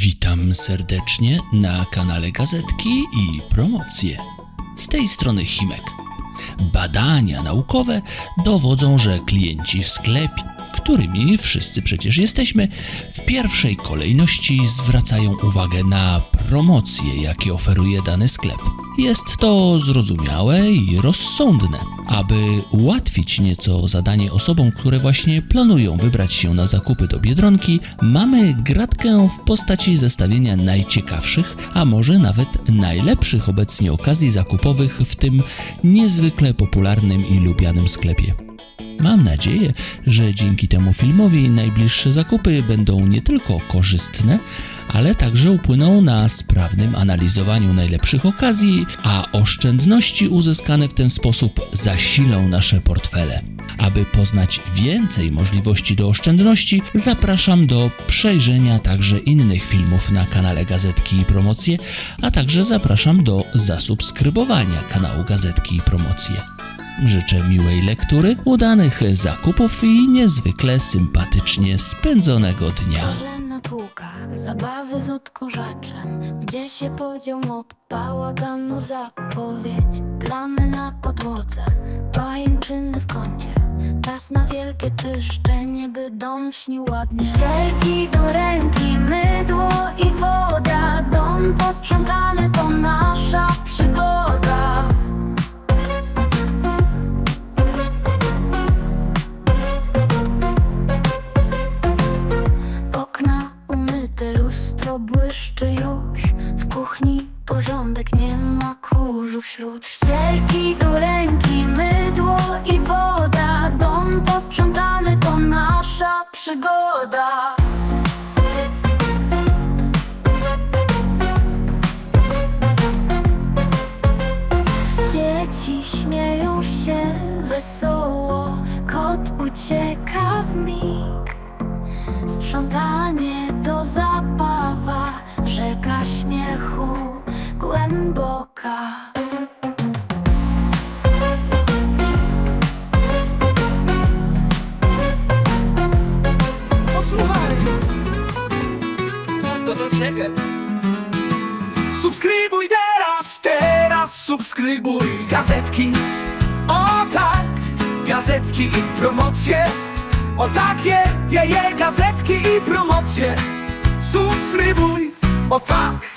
Witam serdecznie na kanale Gazetki i Promocje. Z tej strony Chimek. Badania naukowe dowodzą, że klienci w sklepie, którymi wszyscy przecież jesteśmy, w pierwszej kolejności zwracają uwagę na promocje, jakie oferuje dany sklep. Jest to zrozumiałe i rozsądne. Aby ułatwić nieco zadanie osobom, które właśnie planują wybrać się na zakupy do Biedronki, mamy gratkę w postaci zestawienia najciekawszych, a może nawet najlepszych obecnie okazji zakupowych w tym niezwykle popularnym i lubianym sklepie. Mam nadzieję, że dzięki temu filmowi najbliższe zakupy będą nie tylko korzystne, ale także upłyną na sprawnym analizowaniu najlepszych okazji, a oszczędności uzyskane w ten sposób zasilą nasze portfele. Aby poznać więcej możliwości do oszczędności, zapraszam do przejrzenia także innych filmów na kanale Gazetki i Promocje, a także zapraszam do zasubskrybowania kanału Gazetki i Promocje. Życzę miłej lektury, udanych zakupów i niezwykle sympatycznie spędzonego dnia. Półkach, zabawy z odkurzaczem Gdzie się podział mop, zapowiedź Plamy na podłodze, pajęczyny w kącie Czas na wielkie czyszczenie, by dom śnił ładnie do ręki, mydło i woda Dom posprzątany to porządek, nie ma kurzu. Wśród Ścierki do ręki, mydło i woda. Dom posprzątany to nasza przygoda. Dzieci śmieją się wesoło. Kot ucieka w mig. Sprzątanie ciebie. Subskrybuj teraz, teraz subskrybuj gazetki. O tak, gazetki i promocje. O takie, je, je, gazetki i promocje. Subskrybuj, o tak.